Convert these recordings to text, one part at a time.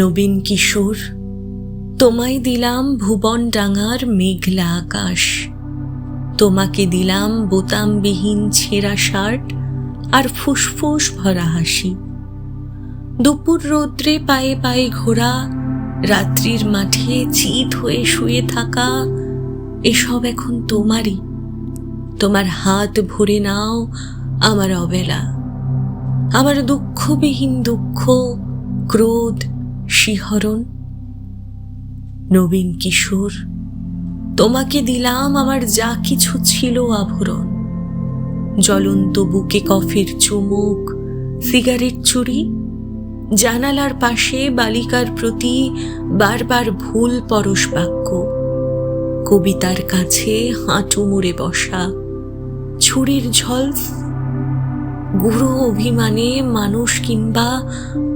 নবীন কিশোর, তোমায় দিলাম ভুবন ডাঙার মেঘলা আকাশ। তোমাকে দিলাম বোতামবিহীন ছেঁড়া শার্ট আর ফুসফুস ভরা হাসি। দুপুর রৌদ্রে পায়ে পায়ে ঘোরা, রাত্রির মাঠে চিত হয়ে শুয়ে থাকা, এসব এখন তোমারই। তোমার হাত ভরে নাও আমার অবেলা আমার দুঃখবিহীন দুঃখ, ক্রোধ, শিহরণ। নবীন কিশোর, তোমাকে দিলাম আমার যা কিছু ছিল আভরণ। জ্বলন্ত বুকে কফির চুমুক, সিগারেট চুরি, জানালার পাশে বালিকার প্রতি বারবার ভুল পরশ বাক্য। কবিতার কাছে হাঁটু মুড়ে বসা, ছুরির ঝলস গুরু অভিমানে মানুষ কিংবা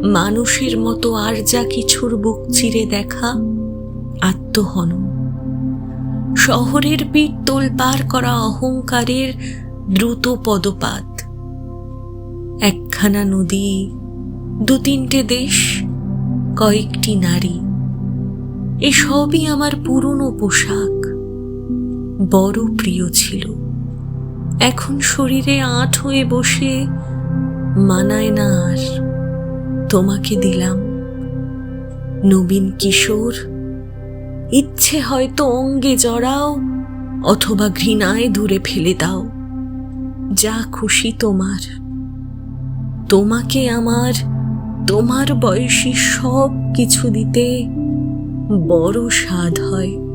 মানুষের মতো আর যা কিছুর বুক চিরে দেখা আত্মহন শহরের পিঠ তোলপার করা অহংকারের দ্রুত পদপাত। একখানা নদী দু তিনটে দেশ, কয়েকটি নারী, এসবই আমার পুরনো পোশাক, বড় প্রিয় ছিল। এখন শরীরে আঁট হয়ে বসে মানায় না আর। তোমাকে দিলাম, নবীন কিশোর। ইচ্ছে হয়তো অঙ্গে জড়াও, অথবা ঘৃণায় দূরে ফেলে দাও। যা খুশি তোমার। তোমাকে আমার, তোমার বয়সী সব কিছু দিতে বড় স্বাদ হয়।